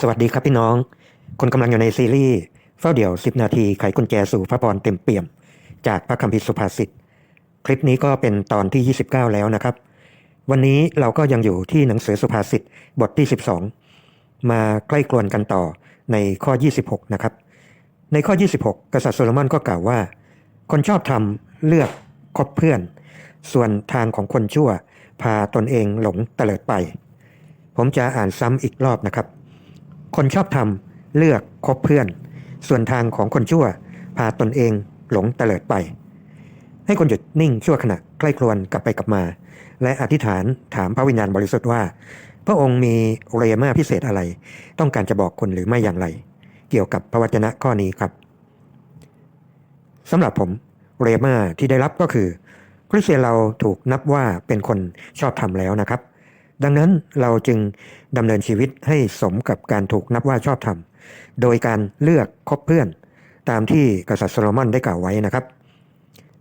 สวัสดีครับพี่น้อง คนกำลังอยู่ในซีรีส์เฝ้าเดี่ยว 10 นาทีไขกุญแจสู่พระพรเต็มเปี่ยม จากพระคัมภีร์สุภาษิต คลิปนี้ก็เป็นตอนที่ 29 แล้วนะครับ วันนี้เราก็ยังอยู่ที่หนังสือสุภาษิตบทที่ 12 มาใกล้กลวนกันต่อในข้อ 26 นะครับ ในข้อ 26 กษัตริย์โซโลมอนก็กล่าวว่า คนชอบทำเลือกคบเพื่อน ส่วนทางของคนชั่ว พาตนเองหลงเตลิดไป ผมจะอ่านซ้ำอีกรอบนะครับ คนชอบทำเลือกคบเพื่อน ส่วนทางของคนชั่ว พาตนเองหลงเตลิดไป ให้คนหยุดนิ่งชั่วขณะใกล้ครวนกลับไปกลับมา และอธิษฐานถามพระวิญญาณบริสุทธิ์ว่า พระองค์มีเรมาพิเศษอะไร ต้องการจะบอกคนหรือไม่อย่างไร เกี่ยวกับพระวจนะข้อนี้ครับสำหรับผมเรมาที่ได้รับก็คือคริสเตียนเราถูกนับว่าเป็นคนชอบธรรมแล้วนะครับ ดังนั้นเราจึงดำเนินชีวิตให้สมกับการถูกนับว่าชอบธรรม โดยการเลือกคบเพื่อน ตามที่กษัตริย์โซโลมอนได้กล่าวไว้นะครับ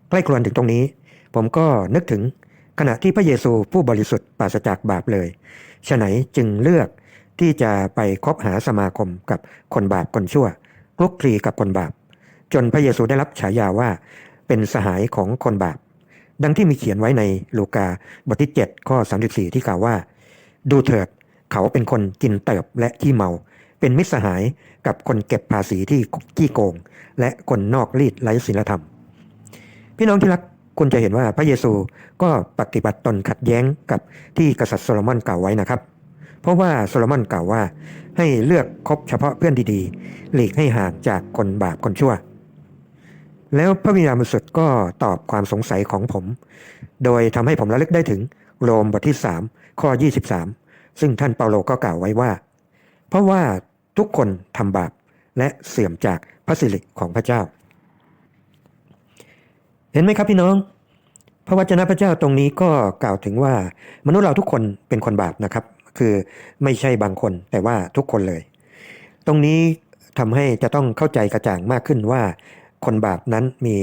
ใกล้ครวนถึงตรงนี้ ผมก็นึกถึงขณะที่พระเยซูผู้บริสุทธิ์ปราศจากบาปเลยฉะไหนจึงเลือกที่จะไปคบหาสมาคมกับคนบาปคนชั่วคลุกคลีกับคนบาป จนพระเยซูได้รับฉายาว่าเป็นสหายของคนบาป ดังที่มีเขียนไว้ในลูกาบทที่ 7 ข้อ 34 ที่กล่าวว่า ดูเถิดเขาเป็นคนกินเติบและที่เมา เป็นมิตรสหายกับคนเก็บภาษีที่ขี้โกง และคนนอกรีดไร้ศีลธรรม พี่น้องที่รักคุณจะเห็นว่าพระเยซูก็ปฏิบัติตนขัดแย้งกับที่กษัตริย์โซโลมอนกล่าวไว้นะครับ เพราะว่าโซโลมอนกล่าวว่า ให้เลือกคบเฉพาะเพื่อนดีๆ หลีกให้ห่างจากคนบาปคนชั่ว แล้วพระวิญญาณบริสุทธิ์ก็ตอบความสงสัยของผม โดยทำให้ผมระลึกได้ถึงโรมบทที่ 3 ข้อ 23 ซึ่งท่านเปาโลก็กล่าวไว้ว่า เพราะว่าทุกคนทำบาปและเสื่อมจากพระสิริของพระเจ้า เห็นไหมครับพี่น้อง พระวจนะพระเจ้าตรงนี้ก็กล่าวถึงว่า มนุษย์เราทุกคนเป็นคนบาปนะครับ คือไม่ใช่บางคนแต่ว่าทุกคนเลย ตรงนี้ทำให้จะต้องเข้าใจกระจ่างมากขึ้นว่า คนบาปนั้นมี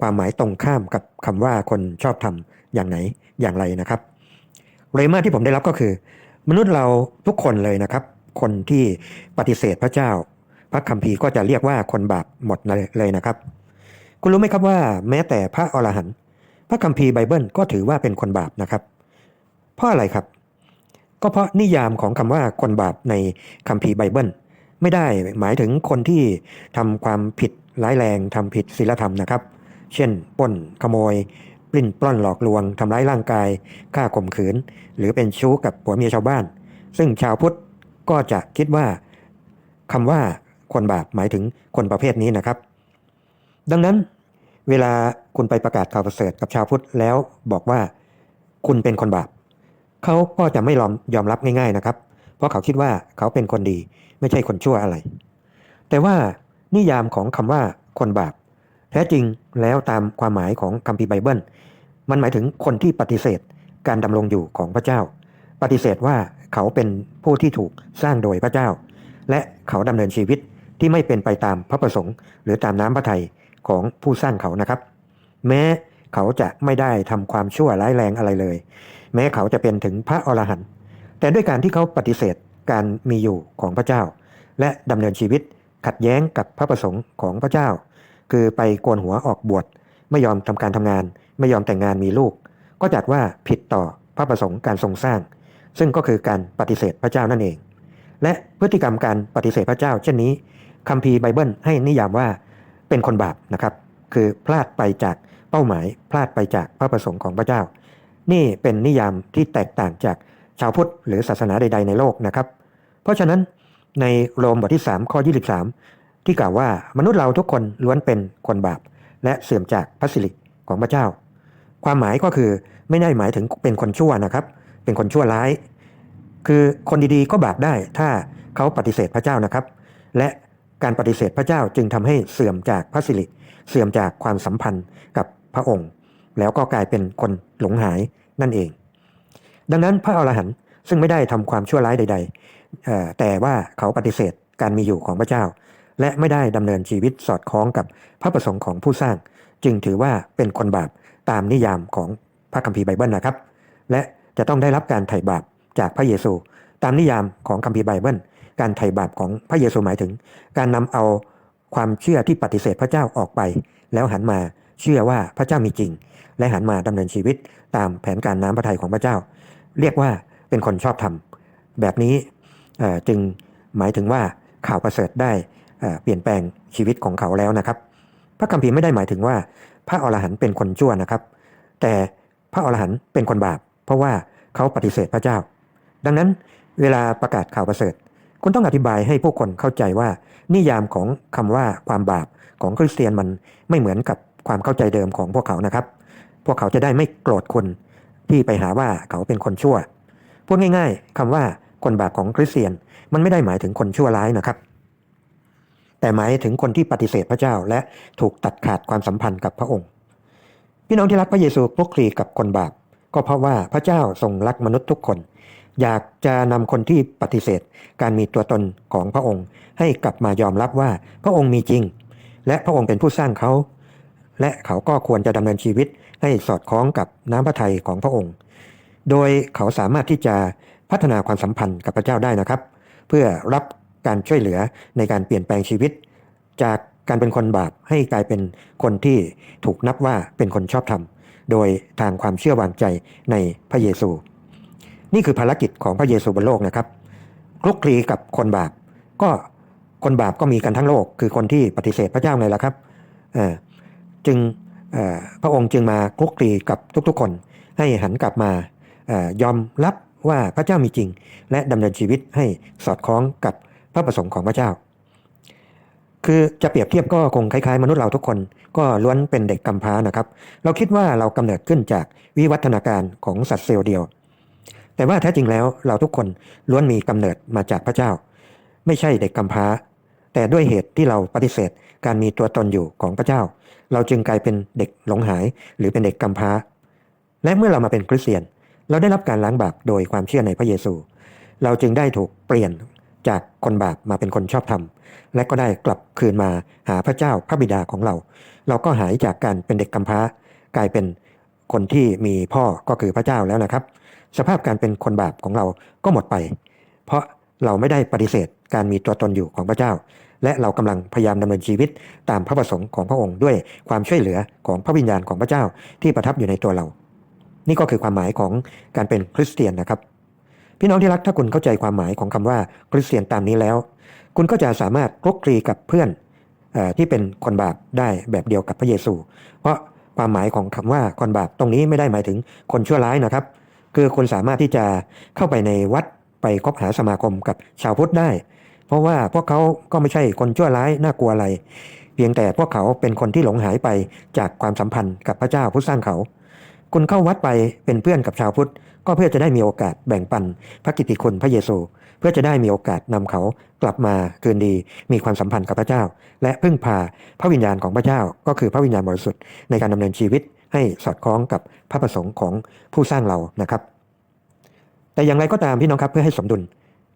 ความหมายตรงข้ามกับคำว่าคนชอบทำอย่างไหนอย่างไรนะครับเรมาที่ผมได้รับก็คือ มนุษย์เราทุกคนเลยนะครับ คนที่ปฏิเสธพระเจ้า พระคัมภีร์ก็จะเรียกว่าคนบาปหมดเลยนะครับ คุณรู้ไหมครับว่าแม้แต่พระอรหันต์พระคัมภีร์ไบเบิลก็ถือว่าเป็นคนบาปนะครับ เพราะอะไรครับ ก็เพราะนิยามของคำว่าคนบาปในคัมภีร์ไบเบิล ไม่ได้หมายถึงคนที่ทำความผิด ร้ายแรงทำผิดศีลธรรมนะครับ เช่นปล้นขโมย ปลิ้นปล้อนหลอกลวงทำร้ายร่างกายฆ่าข่มขืน หรือเป็นชู้กับผัวเมียชาวบ้าน ซึ่งชาวพุทธก็จะคิดว่าคำว่าคนบาปหมายถึงคนประเภทนี้นะครับ ดังนั้นเวลาคุณไปประกาศข่าวประเสริฐกับชาวพุทธแล้วบอกว่าคุณเป็นคนบาปเขาก็จะไม่ยอมยอมรับง่าย ๆนะครับ เพราะเขาคิดว่าเขาเป็นคนดีไม่ใช่คนชั่วอะไร แต่ว่า นิยามของคำว่าคนบาป แท้จริงแล้วตามความหมายของคัมภีร์ไบเบิล มันหมายถึงคนที่ปฏิเสธการดำรงอยู่ของพระเจ้า ปฏิเสธว่าเขาเป็นผู้ที่ถูกสร้างโดยพระเจ้า และเขาดำเนินชีวิตที่ไม่เป็นไปตามพระประสงค์ หรือตามน้ำพระทัยของผู้สร้างเขานะครับ แม้เขาจะไม่ได้ทำความชั่วร้ายแรงอะไรเลย แม้เขาจะเป็นถึงพระอรหันต์แต่ด้วยการที่เขาปฏิเสธการมีอยู่ของพระเจ้า และดำเนินชีวิต ขัดแย้งกับพระประสงค์ของพระเจ้า คือไปโกนหัวออกบวชไม่ยอมทำการทำงาน ไม่ยอมแต่งงานมีลูก ก็จัดว่าผิดต่อพระประสงค์การทรงสร้าง ซึ่งก็คือการปฏิเสธพระเจ้านั่นเอง และพฤติกรรมการปฏิเสธพระเจ้า เช่นนี้คัมภีร์ไบเบิลให้นิยามว่าเป็นคนบาปนะครับ คือพลาดไปจากเป้าหมาย พลาดไปจากพระประสงค์ของพระเจ้า นี่เป็นนิยามที่แตกต่างจากชาวพุทธหรือศาสนาใด ๆ ในโลกนะครับ เพราะฉะนั้น ในโรมบทที่ 3 ข้อ 23 ที่กล่าวว่ามนุษย์เราทุกคนล้วนเป็นคนบาป และเสื่อมจากพระสิริของพระเจ้า ความหมายก็คือไม่ได้หมายถึงเป็นคนชั่วนะครับ เป็นคนชั่วร้าย คือคนดีๆก็บาปได้ถ้าเขาปฏิเสธพระเจ้านะครับ และการปฏิเสธพระเจ้าจึงทำให้เสื่อมจากพระสิริเสื่อมจากความสัมพันธ์กับพระองค์ แล้วก็กลายเป็นคนหลงหายนั่นเอง ดังนั้นพระอรหันต์ซึ่งไม่ได้ทำความชั่วร้ายใด ๆ แต่ว่าเขาปฏิเสธการมีอยู่ของพระเจ้า และไม่ได้ดำเนินชีวิตสอดคล้องกับพระประสงค์ของผู้สร้าง จึงถือว่าเป็นคนบาปตามนิยามของพระคัมภีร์ไบเบิลนะครับ และจะต้องได้รับการไถ่บาปจากพระเยซู ตามนิยามของคัมภีร์ไบเบิลการไถ่บาปของพระเยซูหมายถึง การนำเอาความเชื่อที่ปฏิเสธพระเจ้าออกไป แล้วหันมาเชื่อว่าพระเจ้ามีจริง และหันมาดำเนินชีวิตตามแผนการน้ำพระทัยของพระเจ้า เรียกว่าเป็นคนชอบธรรมแบบนี้ จึงหมายถึงว่าข่าวประเสริฐได้เปลี่ยนแปลงชีวิตของเขาแล้วนะครับ พระคัมภีร์ไม่ได้หมายถึงว่า พระอรหันต์เป็นคนชั่วนะครับ แต่พระอรหันต์เป็นคนบาป เพราะว่าเขาปฏิเสธพระเจ้า ดังนั้นเวลาประกาศข่าวประเสริฐคุณต้องอธิบายให้ผู้คนเข้าใจว่า นิยามของคำว่าความบาปของคริสเตียนมันไม่เหมือนกับความเข้าใจเดิมของพวกเขานะครับ พวกเขาจะได้ไม่โกรธคุณที่ไปหาว่าเขาเป็นคนชั่วพูดง่าย ๆคำว่า คนบาปของคริสเตียน มันไม่ได้หมายถึงคนชั่วร้ายนะครับ แต่หมายถึงคนที่ปฏิเสธพระเจ้าและถูกตัดขาดความสัมพันธ์กับพระองค์ พี่น้องที่รักพระเยซูคลุกคลีกับคนบาป ก็เพราะว่าพระเจ้าทรงรักมนุษย์ทุกคน อยากจะนำคนที่ปฏิเสธ การมีตัวตนของพระองค์ ให้กลับมายอมรับว่าพระองค์มีจริง และพระองค์เป็นผู้สร้างเขา และเขาก็ควรจะดำเนินชีวิตให้สอดคล้องกับน้ำพระทัยของพระองค์ โดยเขาสามารถที่จะ พัฒนาความสัมพันธ์กับพระเจ้าได้นะครับ เพื่อรับการช่วยเหลือในการเปลี่ยนแปลงชีวิต จากการเป็นคนบาปให้กลายเป็นคนที่ถูกนับว่าเป็นคนชอบธรรม โดยทางความเชื่อวางใจในพระเยซู นี่คือภารกิจของพระเยซูบนโลกนะครับคลุกคลีกับคนบาป ก็คนบาปก็มีกันทั้งโลก คือคนที่ปฏิเสธพระเจ้าไงล่ะครับจึงพระองค์จึงมาคลุกคลีกับทุกๆคน ให้หันกลับมายอมรับ ว่าพระเจ้ามีจริง และดำเนินชีวิตให้สอดคล้องกับพระประสงค์ของพระเจ้า คือจะเปรียบเทียบก็คงคล้ายๆ มนุษย์เราทุกคน ก็ล้วนเป็นเด็กกำพร้านะครับ เราคิดว่าเรากำเนิดขึ้นจากวิวัฒนาการของสัตว์เซลล์เดียว แต่ว่าแท้จริงแล้วเราทุกคนล้วนมีกำเนิดมาจากพระเจ้า ไม่ใช่เด็กกำพร้า แต่ด้วยเหตุที่เราปฏิเสธการมีตัวตนอยู่ของพระเจ้า เราจึงกลายเป็นเด็กหลงหายหรือเป็นเด็กกำพร้า และเมื่อเรามาเป็นคริสเตียน เราได้รับการล้างบาปโดยความเชื่อในพระเยซู เราจึงได้ถูกเปลี่ยนจากคนบาปมาเป็นคนชอบธรรม และก็ได้กลับคืนมาหาพระเจ้าพระบิดาของเรา เราก็หายจากการเป็นเด็กกำพร้ากลายเป็นคนที่มีพ่อก็คือพระเจ้าแล้วนะครับ สภาพการเป็นคนบาปของเราก็หมดไป เพราะเราไม่ได้ปฏิเสธการมีตัวตนอยู่ของพระเจ้า และเรากำลังพยายามดำเนินชีวิตตามพระประสงค์ของพระองค์ด้วยความช่วยเหลือของพระวิญญาณของพระเจ้าที่ประทับอยู่ในตัวเรา นี่ก็คือความหมายของการเป็นคริสเตียนนะครับ พี่น้องที่รักถ้าคุณเข้าใจความหมายของคำว่าคริสเตียนตามนี้แล้ว คุณก็จะสามารถคลุกคลีกับเพื่อนอที่เป็นคนบาปได้แบบเดียวกับพระเยซู เพราะความหมายของคำว่าคนบาปตรงนี้ไม่ได้หมายถึงคนชั่วร้ายนะครับ คือคุณสามารถที่จะเข้าไปในวัดไปคบหาสมาคมกับชาวพุทธได้ เพราะว่าพวกเขาก็ไม่ใช่คนชั่วร้ายน่ากลัวอะไร เพียงแต่พวกเขาเป็นคนที่หลงหายไปจากความสัมพันธ์กับพระเจ้าผู้สร้างเขา คุณเข้าวัดไปเป็นเพื่อนกับชาวพุทธ ก็เพื่อจะได้มีโอกาสแบ่งปันพระกิตติคุณพระเยซู เพื่อจะได้มีโอกาสนำเขากลับมาคืนดี มีความสัมพันธ์กับพระเจ้า และพึ่งพาพระวิญญาณของพระเจ้า ก็คือพระวิญญาณบริสุทธิ์ในการดำเนินชีวิตให้สอดคล้องกับพระประสงค์ของผู้สร้างเรานะครับ แต่อย่างไรก็ตามพี่น้องครับเพื่อให้สมดุล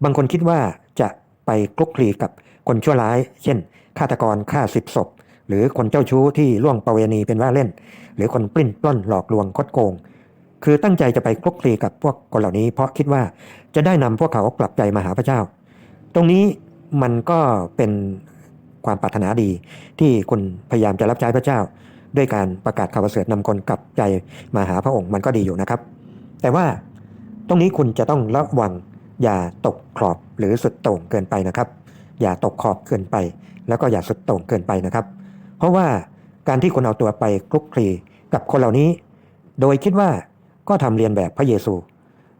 บางคนคิดว่าจะไปคลุกคลีกับคนชั่วร้าย เช่นฆาตกรฆ่าสิบศพ หรือคนเจ้าชู้ที่ล่วงประเวณีเป็นว่าเล่น หรือคนปลิ้นปล้อนหลอกลวงคดโกง คือตั้งใจจะไปคลุกคลีกับพวกคนเหล่านี้ เพราะคิดว่าจะได้นำพวกเขากลับใจมาหาพระเจ้า ตรงนี้มันก็เป็นความปรารถนาดี ที่คุณพยายามจะรับใช้พระเจ้า ด้วยการประกาศข่าวประเสริฐนำคนกลับใจมาหาพระองค์มันก็ดีอยู่นะครับ แต่ว่าตรงนี้คุณจะต้องระวังอย่าตกขอบหรือสุดโต่งเกินไปนะครับ อย่าตกขอบเกินไป แล้วก็อย่าสุดโต่งเกินไปนะครับ เพราะว่าการที่คุณเอาตัวไปคลุกคลีกับคนเหล่านี้ โดยคิดว่าก็ทำเรียนแบบพระเยซู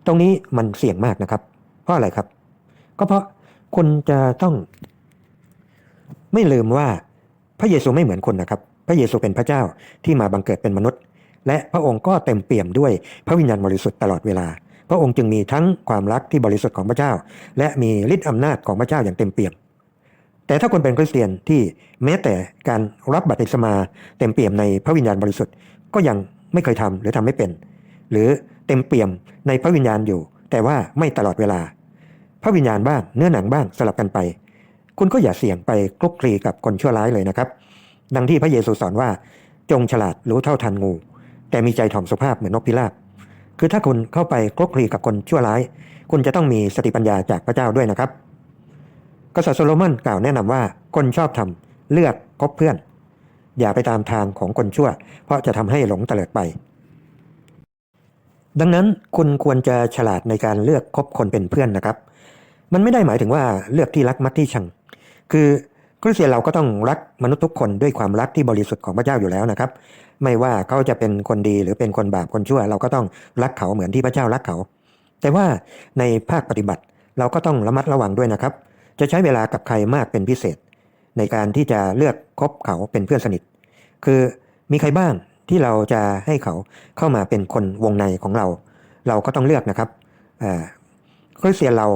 ตรงนี้มันเสี่ยงมากนะครับ เพราะอะไรครับ ก็เพราะคุณจะต้อง ไม่ลืมว่าพระเยซูไม่เหมือนคนนะครับ พระเยซูเป็นพระเจ้าที่มาบังเกิดเป็นมนุษย์ และพระองค์ก็เต็มเปี่ยมด้วยพระวิญญาณบริสุทธิ์ตลอดเวลา พระองค์จึงมีทั้งความรักที่บริสุทธิ์ของพระเจ้า และมีฤทธิ์อำนาจของพระเจ้าอย่างเต็มเปี่ยม แต่ถ้าคุณเป็นคริสเตียนที่แม้แต่การรับบัพติศมาเต็มเปี่ยมในพระวิญญาณบริสุทธิ์ก็ยังไม่เคยทำหรือทำไม่เป็น หรือเต็มเปี่ยมในพระวิญญาณอยู่ แต่ว่าไม่ตลอดเวลา พระวิญญาณบ้างเนื้อหนังบ้างสลับกันไป คุณก็อย่าเสี่ยงไปคลุกคลีกับคนชั่วร้ายเลยนะครับ ดังที่พระเยซูสอนว่าจงฉลาดรู้เท่าทันงู แต่มีใจถ่อมสุภาพเหมือนนกพิราบคือถ้าคุณเข้าไปคลุกคลีกับคนชั่วร้าย คุณจะต้องมีสติปัญญาจากพระเจ้าด้วยนะครับ กษัตริย์โซโลมอนกล่าวแนะนำว่าคนชอบทำเลือกคบเพื่อน อย่าไปตามทางของคนชั่ว เพราะจะทำให้หลงเตลิดไป ดังนั้นคุณควรจะฉลาดในการเลือกคบคนเป็นเพื่อนนะครับ มันไม่ได้หมายถึงว่าเลือกที่รักมักที่ชัง คือคริสเตียนเราก็ต้องรักมนุษย์ทุกคนด้วยความรักที่บริสุทธิ์ของพระเจ้าอยู่แล้วนะครับ ไม่ว่าเขาจะเป็นคนดีหรือเป็นคนบาปคนชั่ว เราก็ต้องรักเขาเหมือนที่พระเจ้ารักเขา แต่ว่าในภาคปฏิบัติเราก็ต้องระมัดระวังด้วยนะครับ จะใช้เวลากับใครมากเป็นพิเศษ ในการที่จะเลือกคบเขาเป็นเพื่อนสนิท คือมีใครบ้างที่เราจะให้เขาเข้ามาเป็นคนวงในของเรา เราก็ต้องเลือกนะครับคริสเตียนเรา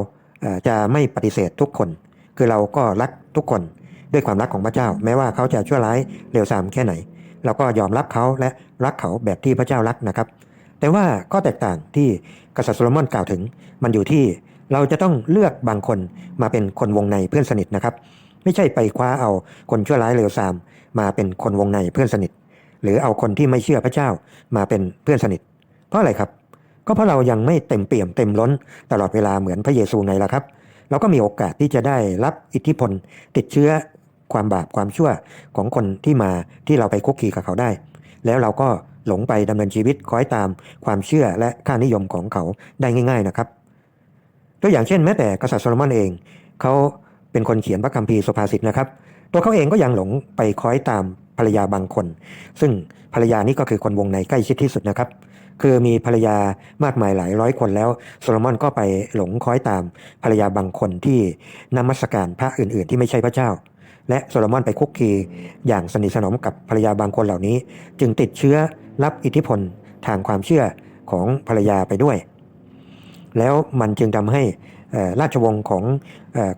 จะไม่ปฏิเสธทุกคน คือเราก็รักทุกคนด้วยความรักของพระเจ้า แม้ว่าเขาจะชั่วร้ายเลวทรามแค่ไหน เราก็ยอมรับเขาและรักเขาแบบที่พระเจ้ารักนะครับ แต่ว่าข้อแตกต่างที่กษัตริย์โซโลมอนกล่าวถึง มันอยู่ที่ เราจะต้องเลือกบางคนมาเป็นคนวงในเพื่อนสนิทนะครับ ไม่ใช่ไปคว้าเอาคนชั่วร้ายเลวทราม มาเป็นคนวงในเพื่อนสนิท หรือเอาคนที่ไม่เชื่อพระเจ้ามาเป็นเพื่อนสนิท เพราะอะไรครับ ก็เพราะเรายังไม่เต็มเปี่ยมเต็มล้นตลอดเวลาเหมือนพระเยซูไงล่ะครับ เราก็มีโอกาสที่จะได้รับอิทธิพล ติดเชื้อความบาปความชั่วของคนที่มาที่เราไปคุกคีกับเขาได้ แล้วเราก็หลงไปดำเนินชีวิตคล้อยตามความเชื่อและค่านิยมของเขาได้ง่าย ๆนะครับ ตัวอย่างเช่นแม้แต่กษัตริย์โซโลมอนเอง เขาเป็นคนเขียนพระคัมภีร์สุภาษิตนะครับ ตัวเขาเองก็ยังหลงไปคอยตามภรรยาบางคน ซึ่งภรรยานี่ก็คือคนวงในใกล้ชิดที่สุดนะครับ คือมีภรรยามากมายหลายร้อยคนแล้วโซโลมอนก็ไปหลงคอยตามภรรยาบางคนที่นมัสการพระอื่น ๆ ที่ไม่ใช่พระเจ้า และโซโลมอนไปคุกคีอย่างสนิทสนมกับภรรยาบางคนเหล่านี้ จึงติดเชื้อรับอิทธิพลทางความเชื่อของภรรยาไปด้วย แล้วมันจึงทำให้ราชวงศ์ของ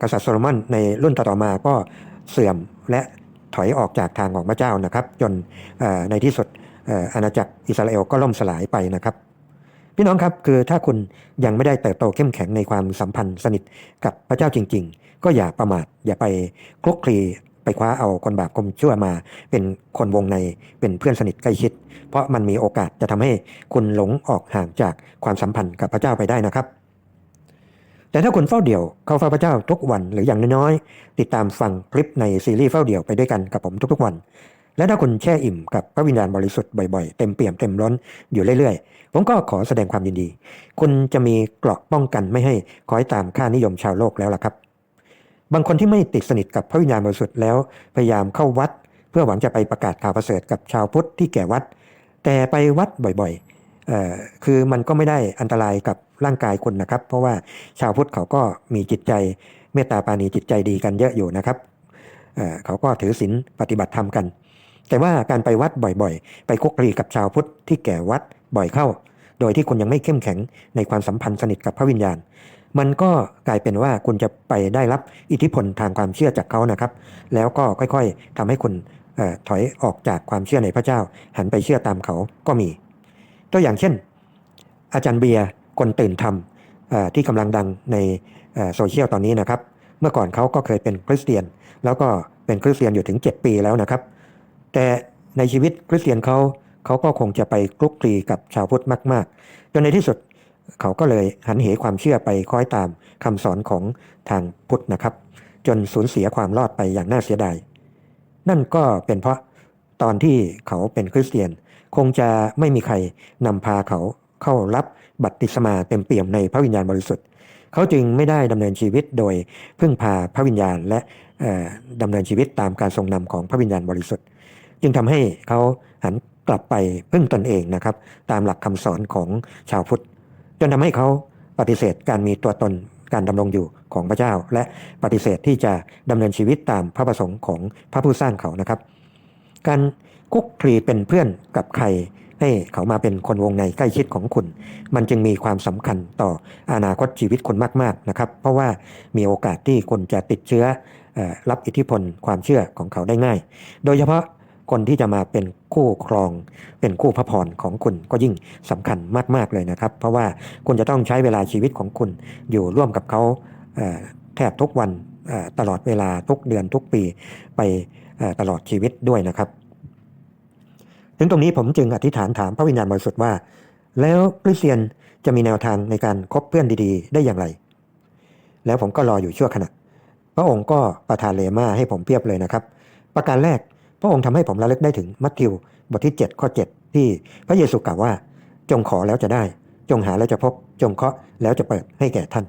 กษัตริย์โซโลมอนในรุ่นต่อๆมาก็เสื่อมและถอยออกจากทางของพระเจ้านะครับ จนในที่สุดเอ่ออาณาจักรอิสราเอลก็ล่มสลายไปนะครับ พี่น้องครับคือถ้าคุณยังไม่ได้เติบโตเข้มแข็งในความสัมพันธ์สนิทกับพระเจ้าจริง ๆ ก็อย่าประมาทอย่าไปคลุกคลี ไปคว้าเอาคนบาปคนชั่วมา เป็นคนวงในเป็นเพื่อนสนิทใกล้ชิด เพราะมันมีโอกาสจะทำให้คุณหลงออกห่างจากความสัมพันธ์กับพระเจ้าไปได้นะครับ แต่ถ้าคุณเฝ้าเดี่ยวเข้าเฝ้าพระเจ้าทุกวันหรืออย่างน้อยๆติดตามฟังคลิปในซีรีส์เฝ้าเดี่ยวไปด้วยกันกับผมทุกๆวันและถ้าคุณแช่อิ่มกับพระวิญญาณบริสุทธิ์บ่อยๆ เต็มเปี่ยมเต็มล้นอยู่เรื่อยๆ ผมก็ขอแสดงความยินดี คุณจะมีเกราะป้องกันไม่ให้คอยตามค่านิยมชาวโลกแล้วล่ะครับ บางคนที่ไม่ติดสนิทกับพระวิญญาณบริสุทธิ์แล้ว พยายามเข้าวัด เพื่อหวังจะไปประกาศข่าวประเสริฐกับชาวพุทธที่แก่วัด แต่ไปวัดบ่อยๆคือมันก็ไม่ได้อันตรายกับร่างกายคุณนะครับ เพราะว่าชาวพุทธเขาก็มีจิตใจเมตตาปาณีจิตใจดีกันเยอะอยู่นะครับเเขาก็ถือศีลปฏิบัติธรรมกัน แต่ว่าการไปวัดบ่อยๆ ไปคุกคีกับชาวพุทธที่แก่วัดบ่อยเข้า โดยที่คุณยังไม่เข้มแข็งในความสัมพันธ์สนิทกับพระวิญญาณ มันก็กลายเป็นว่าคุณจะไปได้รับอิทธิพลทางความเชื่อจากเขานะครับ แล้วก็ค่อยๆทำให้คุณออถอยออกจากความเชื่อในพระเจ้า หันไปเชื่อตามเขาก็มี ตัวอย่างเช่น อาจารย์เบียร์คนตื่นธรรมที่กำลังดังในโซเชียลตอนนี้นะครับ เมื่อก่อนเขาก็เคยเป็นคริสเตียน แล้วก็เป็นคริสเตียนอยู่ถึง 7 ปีแล้วนะครับ แต่ในชีวิตคริสเตียนเขาเขาก็คงจะไปคลุกคลีกับชาวพุทธมาก ๆ จนในที่สุด เขาก็เลยหันเหความเชื่อไปคล้อยตามคำสอนของทางพุทธนะครับ จนสูญเสียความรอดไปอย่างน่าเสียดาย นั่นก็เป็นเพราะตอนที่เขาเป็นคริสเตียน คงจะไม่มีใครนำพาเขาเข้ารับบัติศมาเต็มเปี่ยมในพระวิญญาณบริสุทธิ์ เขาจึงไม่ได้ดำเนินชีวิตโดยพึ่งพาพระวิญญาณและดำเนินชีวิตตามการทรงนำของพระวิญญาณบริสุทธิ์ จึงทำให้เขาหันกลับไปพึ่งตนเองนะครับ ตามหลักคำสอนของชาวพุทธ จนทำให้เขาปฏิเสธการมีตัวตนการดำรงอยู่ของพระเจ้า และปฏิเสธที่จะดำเนินชีวิตตามพระประสงค์ของพระผู้สร้างเขานะครับ การคุกคลีเป็นเพื่อนกับใครให้เขามาเป็นคนวงในใกล้ชิดของคุณ มันจึงมีความสำคัญต่ออนาคตชีวิตคุณมากๆนะครับ เพราะว่ามีโอกาสที่คุณจะติดเชื้ออรับอิทธิพลความเชื่อของเขาได้ง่าย โดยเฉพาะ คนที่จะมาเป็นคู่ครอง เป็นคู่พระพรของคุณก็ยิ่งสำคัญมาก ๆ เลยนะครับ เพราะว่าคุณจะต้องใช้เวลาชีวิตของคุณอยู่ร่วมกับเขาแทบทุกวันตลอดเวลาทุกเดือนทุกปีไปตลอดชีวิตด้วยนะครับถึงตรงนี้ผมจึงอธิษฐานถามพระวิญญาณบริสุทธิ์ว่า แล้วคริสเตียนจะมีแนวทางในการคบเพื่อนดีๆ ได้อย่างไร แล้วผมก็รออยู่ชั่วขณะพพระองค์ก็ประทานเลมาให้ผมเพียบเลยนะครับ ประการแรก พระองค์ทำให้ผมระลึกได้ถึงมัทธิวบทที่ 7 ข้อ 7 ที่พระเยซูกล่าวว่า จงขอแล้วจะได้ จงหาแล้วจะพบ จงเคาะแล้วจะเปิดให้แก่ท่าน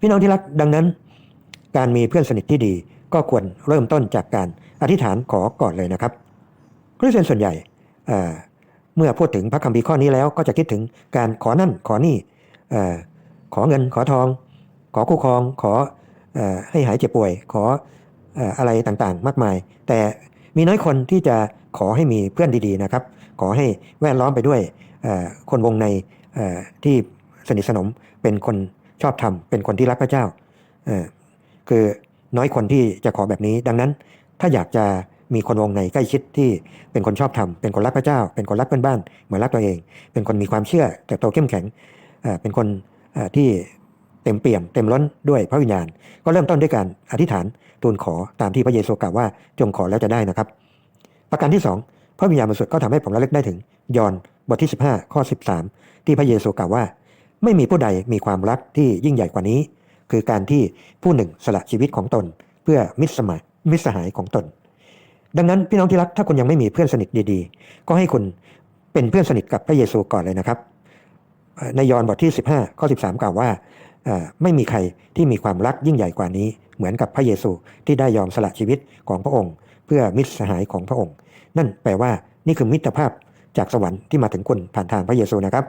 พี่น้องที่รักดังนั้น การมีเพื่อนสนิทที่ดีก็ควรเริ่มต้นจากการอธิษฐานขอก่อนเลยนะครับคริสเตียนส่วนใหญ่เอ่อเมื่อพูดถึงพระคัมภีร์ข้อนี้แล้วก็จะคิดถึงการขอนั่นขอนี่อขอเงินขอทอง ขอคู่ครอง ขออให้หายเจ็บป่วย ขอออะไรต่างๆ มากมาย แต่ มีน้อยคนที่จะขอให้มีเพื่อนดีๆนะครับ ขอให้แวดล้อมไปด้วยคนวงในที่สนิทสนมเป็นคนชอบธรรมเป็นคนที่รักพระเจ้าเอ่อคือน้อยคนที่จะขอแบบนี้ ดังนั้นถ้าอยากจะมีคนวงในใกล้ชิดที่เป็นคนชอบธรรมเป็นคนรักพระเจ้า เป็นคนรักเพื่อนบ้านเหมือนรักตัวเอง เป็นคนมีความเชื่อแต่โตเข้มแข็งเอ่อเป็นคนที่เต็มเปี่ยมเต็มล้นด้วยพระวิญญาณ ก็เริ่มต้นด้วยการอธิษฐาน ทูลขอตามที่พระเยซูกล่าวว่าจงขอแล้วจะได้นะครับ ประการที่สองพระวิญญาณบริสุทธิ์ก็ทำให้ผมระลึกได้ถึง ยอห์นบทที่ 15 ข้อ 13 ที่พระเยซูกล่าวว่า ไม่มีผู้ใดมีความรักที่ยิ่งใหญ่กว่านี้ คือการที่ผู้หนึ่งสละชีวิตของตน เพื่อมิตรสมัยมิตรสหายของตน ดังนั้นพี่น้องที่รักถ้าคุณยังไม่มีเพื่อนสนิทดีๆ ก็ให้คุณเป็นเพื่อนสนิทกับพระเยซูก่อนเลยนะครับ ในยอห์นบทที่ 15 ข้อ 13 กล่าวว่า ไม่มีใครที่มีความรักยิ่งใหญ่กว่านี้ เหมือนกับพระเยซูที่ได้ยอมสละชีวิตของพระองค์ เพื่อมิตรสหายของพระองค์ นั่นแปลว่านี่คือมิตรภาพจากสวรรค์ที่มาถึงคุณผ่านทางพระเยซูนะครับ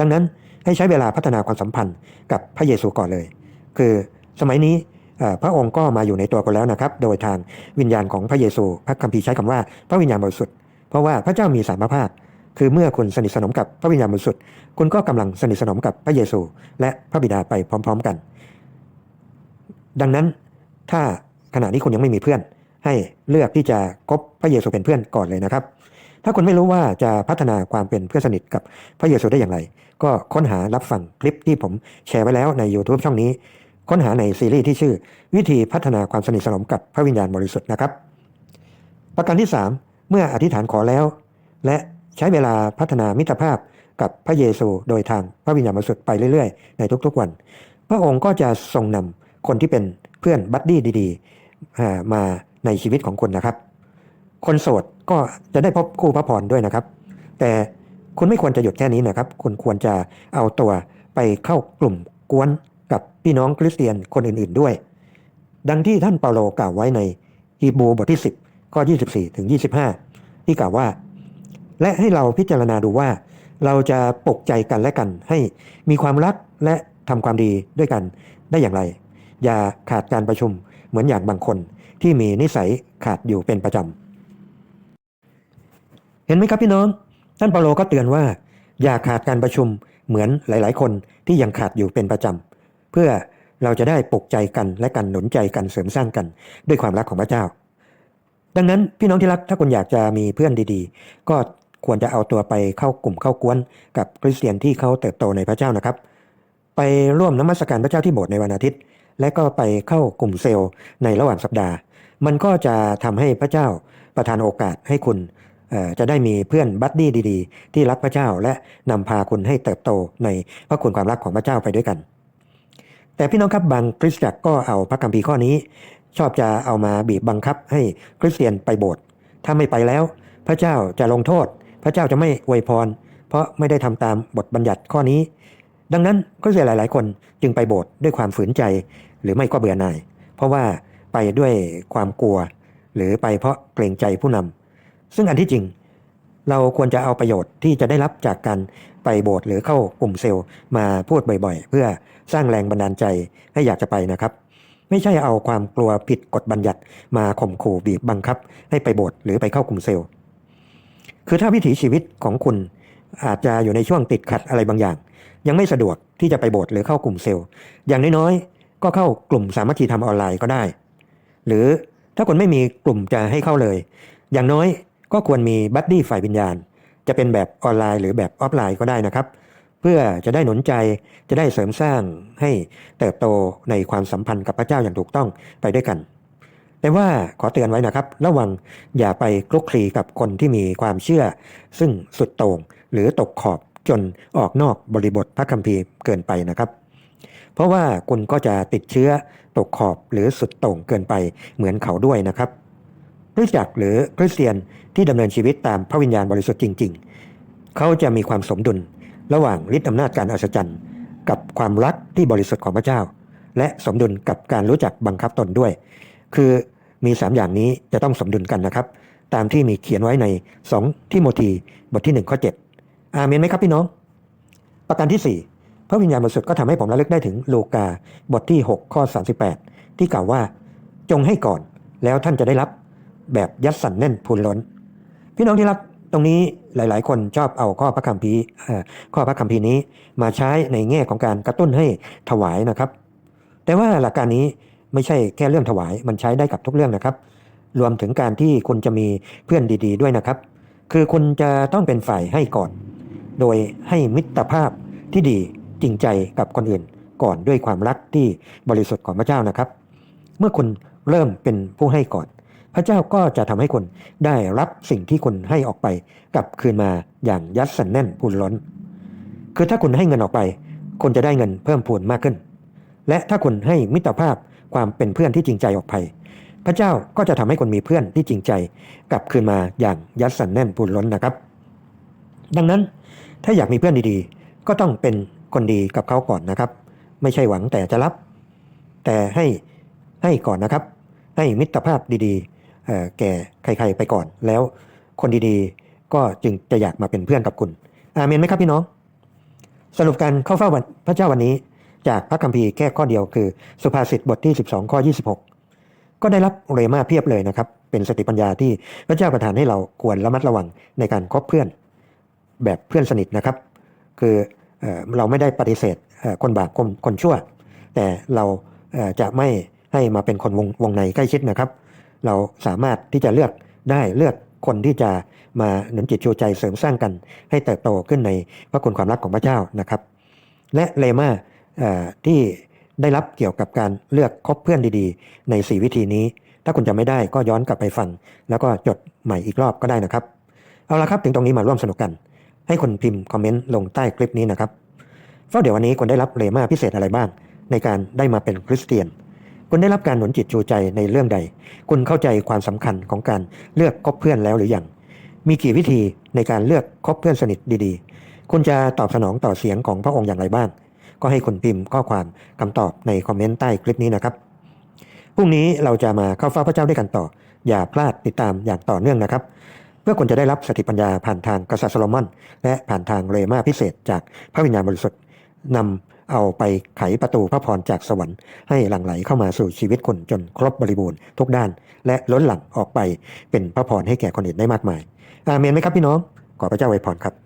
ดังนั้นให้ใช้เวลาพัฒนาความสัมพันธ์กับพระเยซูก่อนเลย คือสมัยนี้พระองค์ก็มาอยู่ในตัวคุณแล้วนะครับ โดยทางวิญญาณของพระเยซู พระคัมภีร์ใช้คำว่าพระวิญญาณบริสุทธิ์ เพราะว่าพระเจ้ามีสามภาค คือเมื่อคุณสนิทสนมกับพระวิญญาณบริสุทธิ์คุณก็กำลังสนิทสนมกับพระเยซู และพระบิดาไปพร้อม ๆกัน ดังนั้นถ้าขณะนี้คุณยังไม่มีเพื่อน ให้เลือกที่จะคบพระเยซูเป็นเพื่อนก่อนเลยนะครับ ถ้าคุณไม่รู้ว่าจะพัฒนาความเป็นเพื่อนสนิทกับพระเยซูได้อย่างไร ก็ค้นหารับฟังคลิปที่ผมแชร์ไว้แล้วใน YouTube ช่องนี้ ค้นหาในซีรีส์ที่ชื่อ วิธีพัฒนาความสนิทสนมกับพระวิญญาณบริสุทธิ์นะครับ ประการที่ 3 เมื่ออธิษฐานขอแล้ว และ ใช้เวลาพัฒนามิตรภาพกับพระเยซูโดยทางพระวิญญาณบริสุทธิ์ไปเรื่อยๆ ในทุกๆวัน พระองค์ก็จะทรงนำคนที่เป็นเพื่อนบัดดี้ดีๆมาในชีวิตของคุณนะครับ คนโสดก็จะได้พบคู่พระพรด้วยนะครับ แต่คุณไม่ควรจะหยุดแค่นี้นะครับ คุณควรจะเอาตัวไปเข้ากลุ่มกวนกับพี่น้องคริสเตียนคนอื่นๆด้วย ดังที่ท่านเปาโลกล่าวไว้ในฮีบรูบทที่ 10 ข้อ 24 ถึง 25 ที่กล่าวว่า และให้เราพิจารณาดูว่า เราจะปลุกใจกันและกันให้มีความรักและทำความดีด้วยกันได้อย่างไร อย่าขาดการประชุมเหมือนอย่างบางคน ที่มีนิสัยขาดอยู่เป็นประจำเห็นไหมครับพี่น้อง ท่านเปาโลก็เตือนว่า อย่าขาดการประชุมเหมือนหลาย ๆ คนที่ยังขาดอยู่เป็นประจำเพื่อเราจะได้ปลุกใจกันและกันหนุนใจกันเสริมสร้างกันด้วยความรักของพระเจ้า ดังนั้นพี่น้องที่รักถ้าคุณอยากจะมีเพื่อนดีๆ ก็ ควรจะเอาตัวไปเข้ากลุ่มเข้ากวน กับคริสเตียนที่เขาเติบโตในพระเจ้านะครับ ไปร่วมนมัสการพระเจ้าที่โบสถ์ในวันอาทิตย์ และก็ไปเข้ากลุ่มเซลล์ในระหว่างสัปดาห์ มันก็จะทำให้พระเจ้าประทานโอกาสให้คุณเอ่อจะได้มีเพื่อนบัดดี้ดีๆ ที่รักพระเจ้าและนำพาคุณให้เติบโตในพระคุณความรักของพระเจ้าไปด้วยกัน แต่พี่น้องครับบางคริสตจักรก็เอาพระคัมภีร์ข้อนี้ ชอบจะเอามาบีบบังคับให้คริสเตียนไปโบสถ์ถ้าไม่ไปแล้ว พระเจ้าจะลงโทษ ระเจ้าจะไม่อวยพร เพราะไม่ได้ทำตามบทบัญญัติข้อนี้ ดังนั้นคริสเตียหลาย ๆ คนจึงไปโบสถ์ด้วยความฝืนใจ หรือไม่ก็เบื่อหน่าย เพราะว่าไปด้วยความกลัว หรือไปเพราะเกรงใจผู้นำซึ่งอันที่จริง เราควรจะเอาประโยชน์ที่จะได้รับจากการไปโบสถ์หรือเข้ากลุ่มเซลล์มาพูดบ่อย ๆ เพื่อสร้างแรงบันดาลใจให้อยากจะไปนะครับไม่ใช่เอาความกลัวผิดกฎบัญญัติมาข่มขู่บีบบังคับ ให้ไปโบสถ์หรือไปเข้ากลุ่มเซลล์ คือถ้าวิถีชีวิตของคุณอาจจะอยู่ในช่วงติดขัดอะไรบางอย่าง ยังไม่สะดวกที่จะไปโบสถ์หรือเข้ากลุ่มเซลล์ อย่างน้อยๆ ก็เข้ากลุ่มสามัคคีธรรมออนไลน์ก็ได้ หรือถ้าคุณไม่มีกลุ่มจะให้เข้าเลย อย่างน้อยก็ควรมีบัดดี้ฝ่ายวิญญาณ จะเป็นแบบออนไลน์หรือแบบออฟไลน์ก็ได้นะครับ เพื่อจะได้หนุนใจจะได้เสริมสร้างให้เติบโตในความสัมพันธ์กับพระเจ้าอย่างถูกต้องไปด้วยกัน แต่ว่าขอเตือนไว้นะครับ ระวังอย่าไปคลุกคลีกับคนที่มีความเชื่อ ซึ่งสุดโต่งหรือตกขอบจนออกนอกบริบทพระคัมภีร์เกินไปนะครับ เพราะว่าคุณก็จะติดเชื้อตกขอบหรือสุดโต่งเกินไปเหมือนเขาด้วยนะครับคริสตจักรหรือคริสเตียนที่ดำเนินชีวิตตามพระวิญญาณบริสุทธิ์จริง ๆ เขาจะมีความสมดุล ระหว่างฤทธิอำนาจการอัศจรรย์ กับความรักที่บริสุทธิ์ของพระเจ้า และสมดุลกับการรู้จักบังคับตนด้วย คือ มี 3 อย่างนี้จะต้องสมดุลกันนะครับ ตามที่มีเขียนไว้ใน 2 ทิโมธีบทที่ 1 ข้อ 7 อาเมนไหมครับพี่น้อง ประการที่ 4 พระวิญญาณบริสุทธิ์ก็ทำให้ผมระลึกได้ถึงลูกาบทที่ 6 ข้อ 38 ที่กล่าวว่า จงให้ก่อนแล้วท่านจะได้รับแบบยัดสันแน่นพูนล้น พี่น้องที่รักตรงนี้หลาย ๆ คนชอบเอาข้อพระคัมภีร์ข้อพระคัมภีร์นี้มาใช้ในแง่ของการกระตุ้นให้ถวายนะครับ แต่ว่าหลักการนี้ ไม่ใช่แค่เรื่องถวาย มันใช้ได้กับทุกเรื่องนะครับ รวมถึงการที่คุณจะมีเพื่อนดี ๆ ด้วยนะครับ คือคุณจะต้องเป็นฝ่ายให้ก่อน โดยให้มิตรภาพที่ดีจริงใจกับคนอื่น ก่อนด้วยความรักที่บริสุทธิ์ของพระเจ้านะครับ เมื่อคุณเริ่มเป็นผู้ให้ก่อน พระเจ้าก็จะทำให้คุณได้รับสิ่งที่คุณให้ออกไปกลับคืนมาอย่างยัดสันแน่นพูนล้น คือถ้าคุณให้เงินออกไปคุณจะได้เงินเพิ่มพูนมากขึ้น และถ้าคุณให้มิตรภาพ ความเป็นเพื่อนที่จริงใจออกไป พระเจ้าก็จะทำให้คุณมีเพื่อนที่จริงใจ กลับคืนมาอย่างยัดสันแน่นพูนล้นนะครับ ดังนั้นถ้าอยากมีเพื่อนดีๆ ก็ต้องเป็นคนดีกับเขาก่อนนะครับ ไม่ใช่หวังแต่จะรับ แต่ให้ให้ก่อนนะครับ ให้มิตรภาพดีๆแก่ใครๆไปก่อน แล้วคนดีๆก็จึงจะอยากมาเป็นเพื่อนกับคุณอาเมนไหมครับพี่น้อง สรุปการเข้าเฝ้าพระเจ้าวันนี้ จากพระคัมภีร์แค่ข้อเดียวคือ สุภาษิตบทที่ 12 ข้อ 26 ก็ได้รับเรมาเพียบเลยนะครับ เป็นสติปัญญาที่พระเจ้าประทานให้เราควรระมัดระวังในการคบเพื่อน แบบเพื่อนสนิทนะครับ คือเราไม่ได้ปฏิเสธคนบาปคนคนชั่ว แต่เราจะไม่ให้มาเป็นคนวงวงในใกล้ชิดนะครับ เราสามารถที่จะเลือกได้เลือกคนที่จะมาหนุนจิตชูใจเสริมสร้างกัน ให้เติบโตขึ้นในพระคุณความรักของพระเจ้านะครับ และเลมาเอ่อ ที่ได้รับเกี่ยวกับการเลือกคบเพื่อนดีๆ ใน 4 วิธีนี้ ถ้าคุณจะไม่ได้ก็ย้อนกลับไปฟัง แล้วก็จดใหม่อีกรอบก็ได้นะครับ เอาละครับถึงตรงนี้มาร่วมสนุกกัน ให้คนพิมพ์คอมเมนต์ลงใต้คลิปนี้นะครับเฝ้าเดี๋ยววันนี้คุณได้รับเลมาพิเศษอะไรบ้าง ในการได้มาเป็นคริสเตียน คุณได้รับการหนุนจิตชูใจในเรื่องใด คุณเข้าใจความสำคัญของการเลือกคบเพื่อนแล้วหรือยัง มีกี่วิธีในการเลือกคบเพื่อนสนิทดีๆ คุณจะตอบสนองต่อเสียงของพระองค์อย่างไรบ้าง ก็ให้คุณพิมพ์ข้อความคำตอบในคอมเมนต์ใต้คลิปนี้นะครับพรุ่งนี้เราจะมาเข้าเฝ้าพระเจ้าด้วยกันต่อ อย่าพลาดติดตามอย่างต่อเนื่องนะครับ เพื่อคุณจะได้รับสติปัญญาผ่านทางกษัตริย์โซโลมอน และผ่านทางเรมาพิเศษจากพระวิญญาณบริสุทธิ์นำเอาไปไขประตูพระพรจากสวรรค์ให้หลั่งไหลเข้ามาสู่ชีวิตคุณจนครบบริบูรณ์ทุกด้าน และล้นหลั่งออกไปเป็นพระพรให้แก่คนอื่นได้มากมาย อาเมนไหมครับพี่น้อง ขอพระเจ้าไวยพรครับ